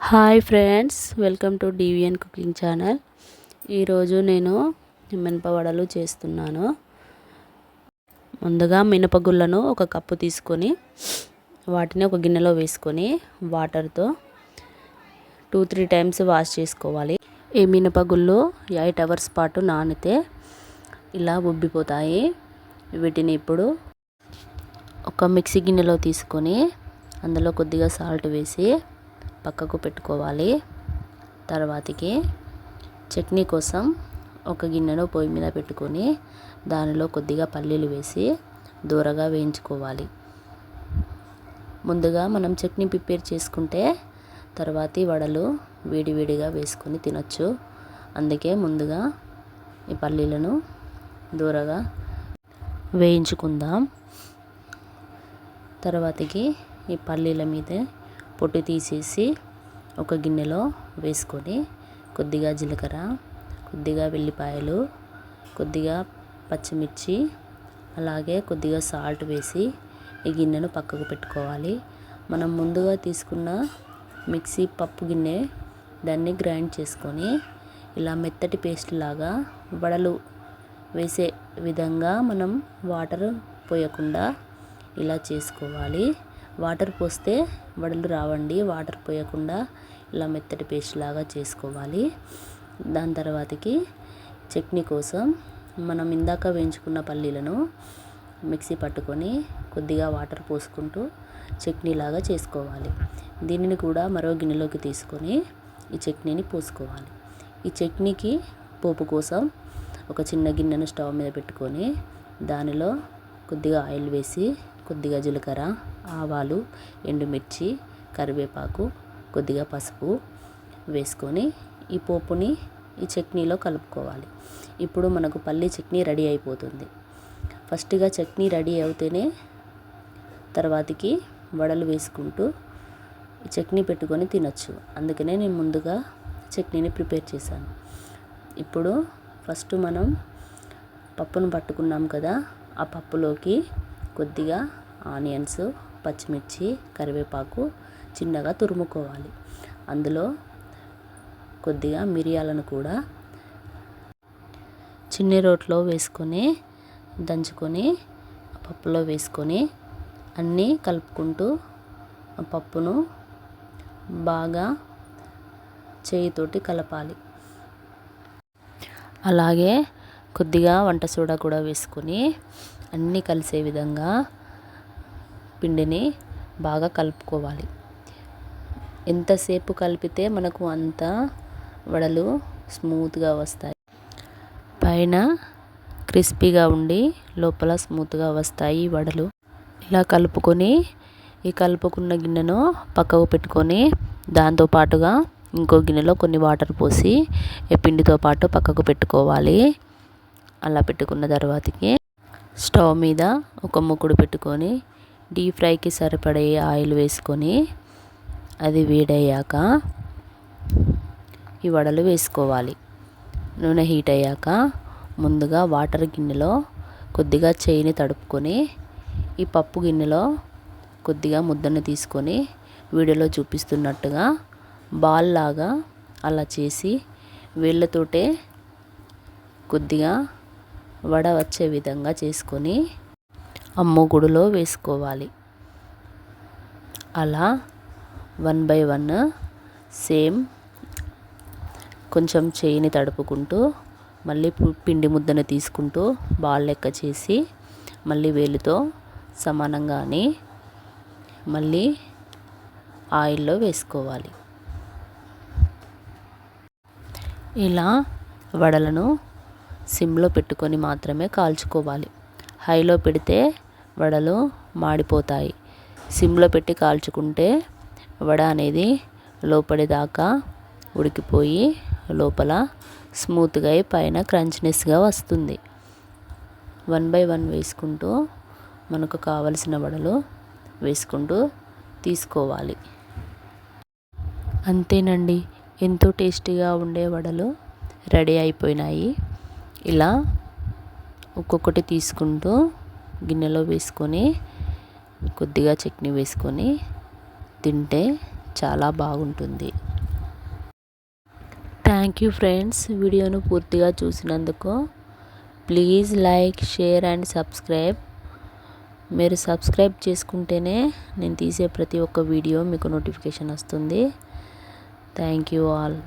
Hi friends welcome to DVN cooking channel. ఈరోజు నేను మినపవడలు చేస్తున్నాను. ముందుగా మినపగుళ్ళను ఒక కప్పు తీసుకొని వాటిని ఒక గిన్నెలో వేసుకొని వాటర్తో టూ త్రీ టైమ్స్ వాష్ చేసుకోవాలి. ఈ మినపగుళ్ళు ఎయిట్ అవర్స్ పాటు నానితే ఇలా ఉబ్బిపోతాయి. వీటిని ఇప్పుడు ఒక మిక్సీ గిన్నెలో తీసుకొని అందులో కొద్దిగా సాల్ట్ వేసి పక్కకు పెట్టుకోవాలి. తర్వాతకి చట్నీ కోసం ఒక గిన్నెను పొయ్యి మీద పెట్టుకొని దానిలో కొద్దిగా పల్లీలు వేసి దూరగా వేయించుకోవాలి. ముందుగా మనం చట్నీ ప్రిపేర్ చేసుకుంటే తర్వాతి వడలు వేడివేడిగా వేసుకొని తినొచ్చు. అందుకే ముందుగా ఈ పల్లీలను దూరగా వేయించుకుందాం. తర్వాతకి ఈ పల్లీల మీద పొట్టు తీసేసి ఒక గిన్నెలో వేసుకొని కొద్దిగా జీలకర్ర కొద్దిగా వెల్లిపాయలు కొద్దిగా పచ్చిమిర్చి అలాగే కొద్దిగా సాల్ట్ వేసి ఈ గిన్నెను పక్కకు పెట్టుకోవాలి. మనం ముందుగా తీసుకున్న మిక్సీ పప్పు గిన్నె దాన్ని గ్రైండ్ చేసుకొని ఇలా మెత్తటి పేస్ట్ లాగా వడలు వేసే విధంగా మనం వాటర్ పోయకుండా ఇలా చేసుకోవాలి. వాటర్ పోస్తే వడలు రావండి వాటర్ పోయకుండా ఇలా మెత్తటి పేస్ట్ లాగా చేసుకోవాలి. దాని తర్వాతకి చట్నీ కోసం మనం ఇందాక వేయించుకున్న పల్లీలను మిక్సీ పట్టుకొని కొద్దిగా వాటర్ పోసుకుంటూ చట్నీ లాగా చేసుకోవాలి. దీనిని కూడా మరో గిన్నెలోకి తీసుకొని ఈ చట్నీని పోసుకోవాలి. ఈ చట్నీకి పోపు కోసం ఒక చిన్న గిన్నెను స్టవ్ మీద పెట్టుకొని దానిలో కొద్దిగా ఆయిల్ వేసి కొద్దిగా జీలకర్ర ఆవాలు ఎండుమిర్చి కరివేపాకు కొద్దిగా పసుపు వేసుకొని ఈ పోపుని ఈ చట్నీలో కలుపుకోవాలి. ఇప్పుడు మనకు పల్లీ చట్నీ రెడీ అయిపోతుంది. ఫస్ట్గా చట్నీ రెడీ అవుతేనే తర్వాతకి వడలు వేసుకుంటూ చట్నీ పెట్టుకొని తినొచ్చు. అందుకనే నేను ముందుగా చట్నీని ప్రిపేర్ చేశాను. ఇప్పుడు ఫస్ట్ మనం పప్పును పట్టుకున్నాం కదా ఆ పప్పులోకి కొద్దిగా ఆనియన్స్ పచ్చిమిర్చి కరివేపాకు చిన్నగా తురుముకోవాలి. అందులో కొద్దిగా మిరియాలను కూడా చిన్ని రోట్లో వేసుకొని దంచుకొని పప్పులో వేసుకొని అన్నీ కలుపుకుంటూ పప్పును బాగా చేయితోటి కలపాలి. అలాగే కొద్దిగా వంట సోడా కూడా వేసుకొని అన్నీ కలిసే విధంగా పిండిని బాగా కలుపుకోవాలి. ఎంతసేపు కలిపితే మనకు అంత వడలు స్మూత్గా వస్తాయి. పైన క్రిస్పీగా ఉండి లోపల స్మూత్గా వస్తాయి వడలు. ఇలా కలుపుకొని ఈ కలుపుకున్న గిన్నెను పక్కకు పెట్టుకొని దాంతో పాటుగా ఇంకో గిన్నెలో కొన్ని వాటర్ పోసి ఈ పిండితో పాటు పక్కకు పెట్టుకోవాలి. అలా పెట్టుకున్న తర్వాతకి స్టవ్ మీద ఒక ముక్కుడు పెట్టుకొని డీప్ ఫ్రైకి సరిపడే ఆయిల్ వేసుకొని అది వేడయ్యాక ఈ వడలు వేసుకోవాలి. నూనె హీట్ అయ్యాక ముందుగా వాటర్ గిన్నెలో కొద్దిగా చేయిని తడుపుకొని ఈ పప్పు గిన్నెలో కొద్దిగా ముద్దను తీసుకొని వీడియోలో చూపిస్తున్నట్టుగా బాల్ లాగా అలా చేసి వేళ్ళతోటే కొద్దిగా వడ వచ్చే విధంగా చేసుకొని అమ్మగుడిలో వేసుకోవాలి. అలా వన్ బై వన్ సేమ్ కొంచెం చేయిని తడుపుకుంటూ మళ్ళీ పిండి ముద్దను తీసుకుంటూ బాల్ లెక్క చేసి మళ్ళీ వేలుతో సమానంగానే మళ్ళీ ఆయిల్లో వేసుకోవాలి. ఇలా వడలను సిమ్లో పెట్టుకొని మాత్రమే కాల్చుకోవాలి. హైలో పెడితే వడలు మాడిపోతాయి. సిమ్లో పెట్టి కాల్చుకుంటే వడ అనేది లోపలిదాకా ఉడికిపోయి లోపల స్మూత్గా అయి పైన క్రంచ్నెస్గా వస్తుంది. వన్ బై వన్ వేసుకుంటూ మనకు కావలసిన వడలు వేసుకుంటూ తీసుకోవాలి. అంతేనండి. ఎంతో టేస్టీగా ఉండే వడలు రెడీ అయిపోయినాయి. ఇలా ఒక్కొక్కటి తీసుకుంటూ గిన్నెలో వేసుకొని కొద్దిగా చట్నీ వేసుకొని తింటే చాలా బాగుంటుంది. థ్యాంక్ యూ ఫ్రెండ్స్ వీడియోను పూర్తిగా చూసినందుకు please like share and subscribe మీరు సబ్స్క్రైబ్ చేసుకుంటేనే నేను తీసే ప్రతి ఒక్క వీడియో మీకు నోటిఫికేషన్ వస్తుంది. Thank you all